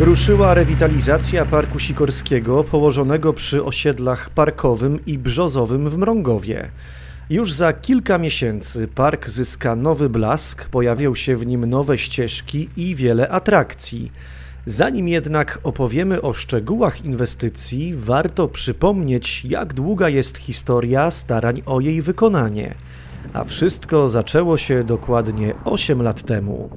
Ruszyła rewitalizacja Parku Sikorskiego położonego przy osiedlach Parkowym i Brzozowym w Mrągowie. Już za kilka miesięcy park zyska nowy blask, pojawią się w nim nowe ścieżki i wiele atrakcji. Zanim jednak opowiemy o szczegółach inwestycji, warto przypomnieć, jak długa jest historia starań o jej wykonanie. A wszystko zaczęło się dokładnie 8 lat temu.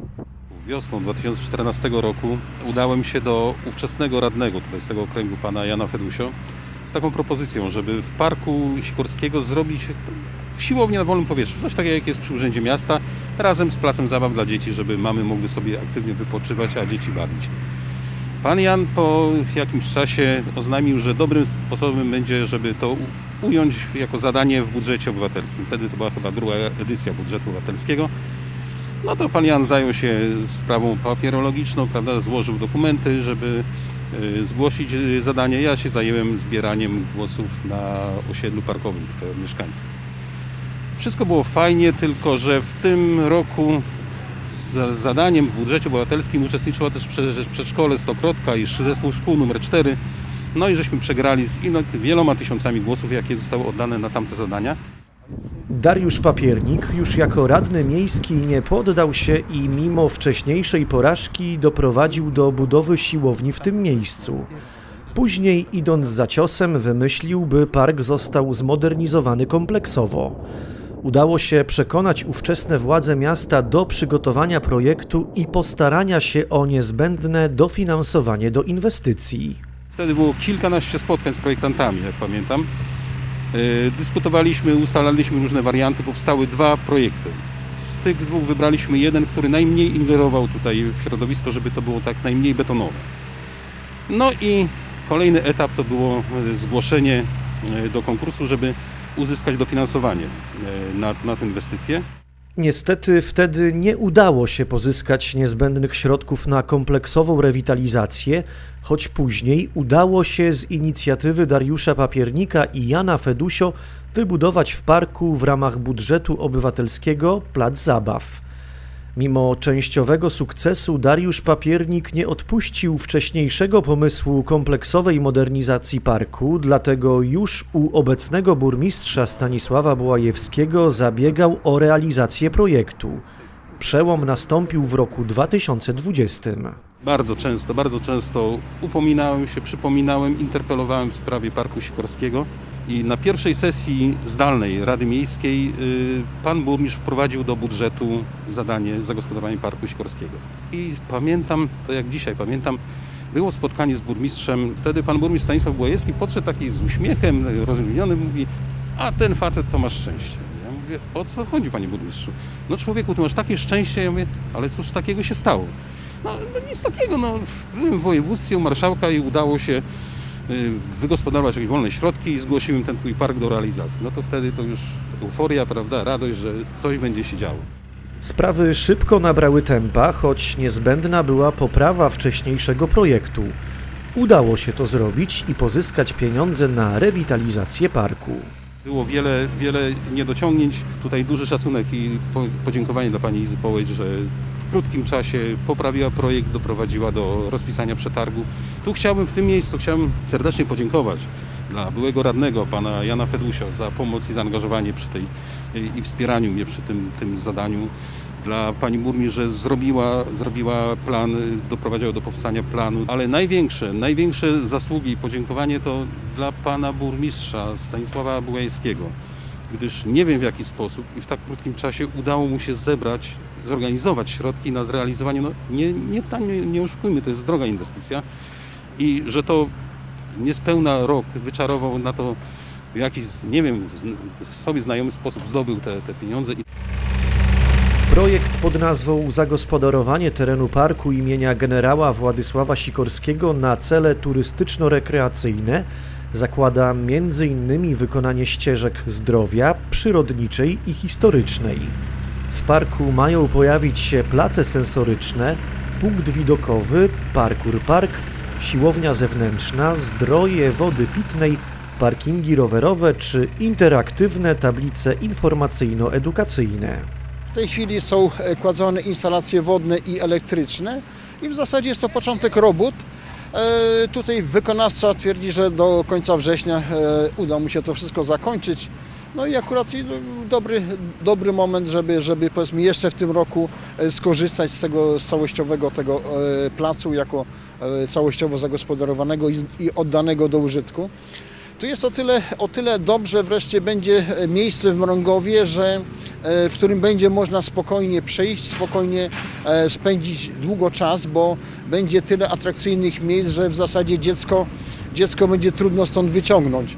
Wiosną 2014 roku udałem się do ówczesnego radnego tutaj z tego okręgu, pana Jana Fedusio, z taką propozycją, żeby w Parku Sikorskiego zrobić siłownię na wolnym powietrzu. Coś takiego, jak jest przy Urzędzie Miasta, razem z placem zabaw dla dzieci, żeby mamy mogły sobie aktywnie wypoczywać, a dzieci bawić. Pan Jan po jakimś czasie oznajmił, że dobrym sposobem będzie, żeby to ująć jako zadanie w budżecie obywatelskim. Wtedy to była chyba druga edycja budżetu obywatelskiego. No to pan Jan zajął się sprawą papierologiczną, prawda, złożył dokumenty, żeby y, zgłosić y, zadanie. Ja się zajęłem zbieraniem głosów na osiedlu parkowym tutaj mieszkańców. Wszystko było fajnie, tylko że w tym roku z zadaniem w budżecie obywatelskim uczestniczyło też prze- przedszkole Stokrotka i zespół szkół numer 4. No i żeśmy przegrali z wieloma tysiącami głosów, jakie zostały oddane na tamte zadania. Dariusz Papiernik już jako radny miejski nie poddał się i mimo wcześniejszej porażki doprowadził do budowy siłowni w tym miejscu. Później, idąc za ciosem, wymyślił, by park został zmodernizowany kompleksowo. Udało się przekonać ówczesne władze miasta do przygotowania projektu i postarania się o niezbędne dofinansowanie do inwestycji. Wtedy było kilkanaście spotkań z projektantami, jak pamiętam. Yy, Dyskutowaliśmy, ustalaliśmy różne warianty, powstały dwa projekty. Z tych dwóch wybraliśmy jeden, który najmniej ingerował tutaj w środowisko, żeby to było tak najmniej betonowe. No i kolejny etap to było yy, zgłoszenie yy, do konkursu, żeby uzyskać dofinansowanie na, na tę inwestycję. Niestety wtedy nie udało się pozyskać niezbędnych środków na kompleksową rewitalizację, choć później udało się z inicjatywy Dariusza Papiernika i Jana Fedusio wybudować w parku w ramach budżetu obywatelskiego plac zabaw. Mimo częściowego sukcesu Dariusz Papiernik nie odpuścił wcześniejszego pomysłu kompleksowej modernizacji parku, dlatego już u obecnego burmistrza Stanisława Błajewskiego zabiegał o realizację projektu. Przełom nastąpił w roku 2020. Bardzo często, bardzo często upominałem się, przypominałem, interpelowałem w sprawie Parku Sikorskiego i na pierwszej sesji zdalnej Rady Miejskiej y, pan burmistrz wprowadził do budżetu zadanie zagospodarowanie Parku Sikorskiego. I pamiętam, to jak dzisiaj pamiętam, było spotkanie z burmistrzem, wtedy pan burmistrz Stanisław Błajewski podszedł taki z uśmiechem, rozluźniony, mówi, a ten facet to ma szczęście. Ja mówię, o co chodzi panie burmistrzu? No człowieku, ty masz takie szczęście, ja mówię, ale cóż takiego się stało? No, no nic takiego, no, byłem w województwie u marszałka i udało się wygospodarować jakieś wolne środki i zgłosiłem ten twój park do realizacji. No to wtedy to już euforia, prawda, radość, że coś będzie się działo. Sprawy szybko nabrały tempa, choć niezbędna była poprawa wcześniejszego projektu. Udało się to zrobić i pozyskać pieniądze na rewitalizację parku. Było wiele, wiele niedociągnięć. Tutaj duży szacunek i po, podziękowanie dla pani Izy Połeć, że krótkim czasie poprawiła projekt, doprowadziła do rozpisania przetargu. Tu chciałbym w tym miejscu chciałbym serdecznie podziękować dla byłego radnego, pana Jana Fedusio, za pomoc i zaangażowanie przy tej i, wspieraniu mnie przy tym, tym zadaniu. Dla pani burmistrz, że zrobiła, zrobiła plan, doprowadziła do powstania planu, ale największe, największe zasługi i podziękowanie to dla pana burmistrza Stanisława Bułajskiego, gdyż nie wiem w jaki sposób i w tak krótkim czasie udało mu się zebrać, zorganizować środki na zrealizowanie, no nie, nie tanio, nie oszukujmy, to jest droga inwestycja i że to niespełna rok wyczarował na to w jakiś, nie wiem, sobie znajomy sposób zdobył te, te pieniądze Projekt pod nazwą Zagospodarowanie terenu parku imienia generała Władysława Sikorskiego na cele turystyczno-rekreacyjne zakłada m.in. wykonanie ścieżek zdrowia, przyrodniczej i historycznej. W parku mają pojawić się place sensoryczne, punkt widokowy, parkour park, siłownia zewnętrzna, zdroje wody pitnej, parkingi rowerowe czy interaktywne tablice informacyjno-edukacyjne. W tej chwili są e, kładzone instalacje wodne i elektryczne i w zasadzie jest to początek robót. E, Tutaj wykonawca twierdzi, że do końca września e, uda mu się to wszystko zakończyć. No i akurat dobry, dobry moment, żeby, żeby powiedzmy jeszcze w tym roku e, skorzystać z tego z całościowego tego e, placu jako e, całościowo zagospodarowanego i, oddanego do użytku. Tu jest o tyle, o tyle dobrze wreszcie będzie miejsce w Mrągowie, że w którym będzie można spokojnie przejść, spokojnie spędzić długo czas, bo będzie tyle atrakcyjnych miejsc, że w zasadzie dziecko, dziecko będzie trudno stąd wyciągnąć.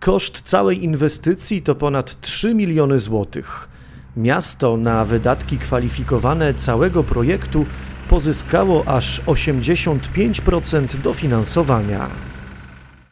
Koszt całej inwestycji to ponad 3 miliony złotych. Miasto na wydatki kwalifikowane całego projektu pozyskało aż 85% dofinansowania.